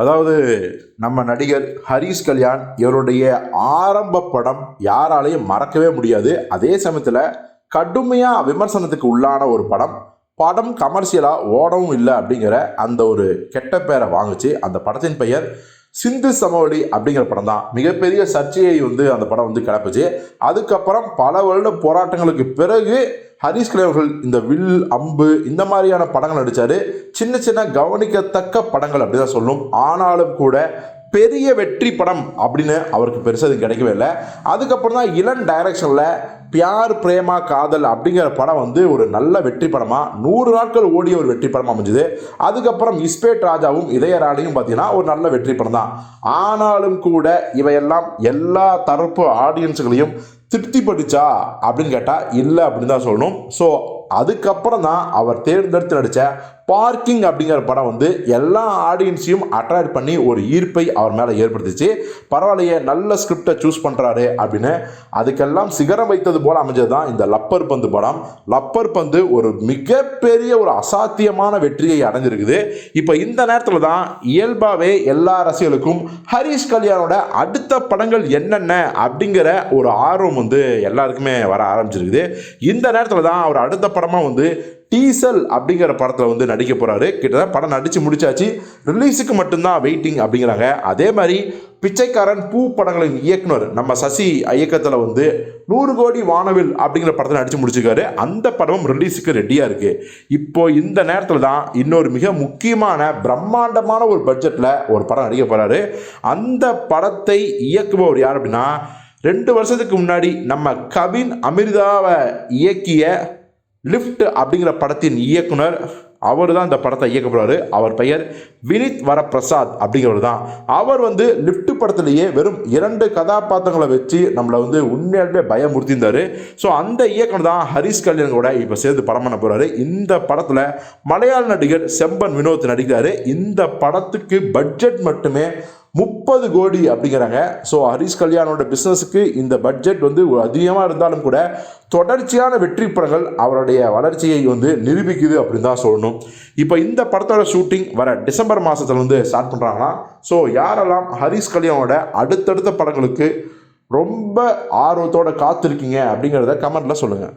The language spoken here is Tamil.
அதாவது நம்ம நடிகர் ஹரிஷ் கல்யாண் இவருடைய ஆரம்ப படம் யாராலையும் மறக்கவே முடியாது. அதே சமயத்தில் கடுமையாக விமர்சனத்துக்கு உள்ளான ஒரு படம். படம் கமர்ஷியலாக ஓடவும் இல்லை அப்படிங்கிற அந்த ஒரு கெட்ட பேரை வாங்குச்சு. அந்த படத்தின் பெயர் சிந்து சமவெளி அப்படிங்கிற படம் தான். மிகப்பெரிய சர்ச்சையை வந்து அந்த படம் வந்து கிளப்புச்சு. அதுக்கப்புறம் பல வருட போராட்டங்களுக்கு பிறகு ஹரிஷ் கல்யாண் அவர்கள் இந்த வில் அம்பு இந்த மாதிரியான படங்கள் நடித்தார் சின்ன சின்ன கவனிக்கத்தக்க படங்கள் அப்படி தான் சொல்லும் ஆனாலும் கூட பெரிய வெற்றி படம் அப்படின்னு அவருக்கு பெருசாக இது கிடைக்கவே இல்லை. அதுக்கப்புறம் தான் இளன் டைரக்ஷனில் பியார் பிரேமா காதல் அப்படிங்கிற படம் வந்து ஒரு நல்ல வெற்றி படமாக நூறு நாட்கள் ஓடிய ஒரு வெற்றி படமாக அமைஞ்சுது. அதுக்கப்புறம் இஸ்பேட் ராஜாவும் இதயராணியும் பார்த்தீங்கன்னா ஒரு நல்ல வெற்றி படம் தான். ஆனாலும் கூட இவையெல்லாம் எல்லா தரப்பு ஆடியன்ஸுகளையும் திருப்திப்படுச்சா அப்படின்னு கேட்டால் இல்லை அப்படின்னு தான் சொல்லணும். ஸோ அதுக்கப்புறம் தான் அவர் தேர்ந்தெடுத்து நடித்த பார்க்கிங் அப்படிங்கிற படம் வந்து எல்லா ஆடியன்ஸையும் அட்ராக்ட் பண்ணி ஒரு ஈர்ப்பை அவர் மேலே ஏற்படுத்திச்சு. பரவாயில்லையே நல்ல ஸ்கிரிப்டை சூஸ் பண்ணுறாரு அப்படின்னு. அதுக்கெல்லாம் சிகரம் வைத்தது போல் அமைஞ்சது தான் இந்த லப்பர் பந்து படம். லப்பர் பந்து ஒரு மிகப்பெரிய ஒரு அசாத்தியமான வெற்றியை அடைஞ்சிருக்குது. இப்போ இந்த நேரத்தில் தான் இயல்பாகவே எல்லா ரசிகர்களுக்கும் ஹரிஷ் கல்யாணோட அடுத்த படங்கள் என்னென்ன அப்படிங்கிற ஒரு ஆர்வம் வந்து எல்லாருக்குமே வர ஆரம்பிச்சிருக்குது. இந்த நேரத்தில் தான் அவர் அடுத்த படமாக வந்து டீசல் அப்படிங்கிற படத்தில் வந்து நடிக்க போகிறாரு கிட்டத்தட்ட படம் நடித்து முடிச்சாச்சு. ரிலீஸுக்கு மட்டும்தான் வெயிட்டிங் அப்படிங்கிறாங்க. அதே மாதிரி பிச்சைக்காரன் பூ படங்களின் இயக்குனர் நம்ம சசி இயக்கத்தில் வந்து நூறு கோடி வானவில் அப்படிங்கிற படத்தை நடித்து முடிச்சிருக்காரு. அந்த படமும் ரிலீஸுக்கு ரெடியாக இருக்குது இப்போ இந்த நேரத்தில் தான் இன்னொரு மிக முக்கியமான பிரம்மாண்டமான ஒரு பட்ஜெட்டில் ஒரு படம் நடிக்க போகிறாரு அந்த படத்தை இயக்குபவர் யார் அப்படின்னா ரெண்டு வருஷத்துக்கு முன்னாடி நம்ம கவின் அமிர்தாவை இயக்கிய லிஃப்ட் அப்படிங்கிற படத்தின் இயக்குனர் அவர் தான் இந்த படத்தை இயக்க அவர் பெயர் வினித் வரப்பிரசாத் அப்படிங்கிறவர் தான் அவர் வந்து லிஃப்ட் படத்திலேயே வெறும் இரண்டு கதாபாத்திரங்களை வச்சு நம்மளை வந்து உண்மையாலுமே பயமுறுத்தியிருந்தாரு. ஸோ அந்த இயக்குனர் தான் ஹரிஷ் கல்யாண் கூட இப்போ சேர்ந்து படம் பண்ண போகிறாரு இந்த படத்தில் மலையாள நடிகர் செம்பன் வினோத் நடிக்கிறாரு. இந்த படத்துக்கு பட்ஜெட் மட்டுமே முப்பது கோடி அப்படிங்கிறாங்க. ஸோ ஹரிஷ் கல்யாணோட பிஸ்னஸுக்கு இந்த பட்ஜெட் வந்து அதிகமாக இருந்தாலும் கூட தொடர்ச்சியான வெற்றி படங்கள் அவருடைய வளர்ச்சியை வந்து நிரூபிக்குது அப்படின்னு தான் சொல்லணும். இப்போ இந்த படத்தோட ஷூட்டிங் வர டிசம்பர் மாதத்தில் வந்து ஸ்டார்ட் பண்ணுறாங்கன்னா ஸோ யாரெல்லாம் ஹரிஷ் கல்யாணோட அடுத்தடுத்த படங்களுக்கு ரொம்ப ஆர்வத்தோட காத்திருக்கீங்க அப்படிங்கிறத கமெண்ட்டில் சொல்லுங்கள்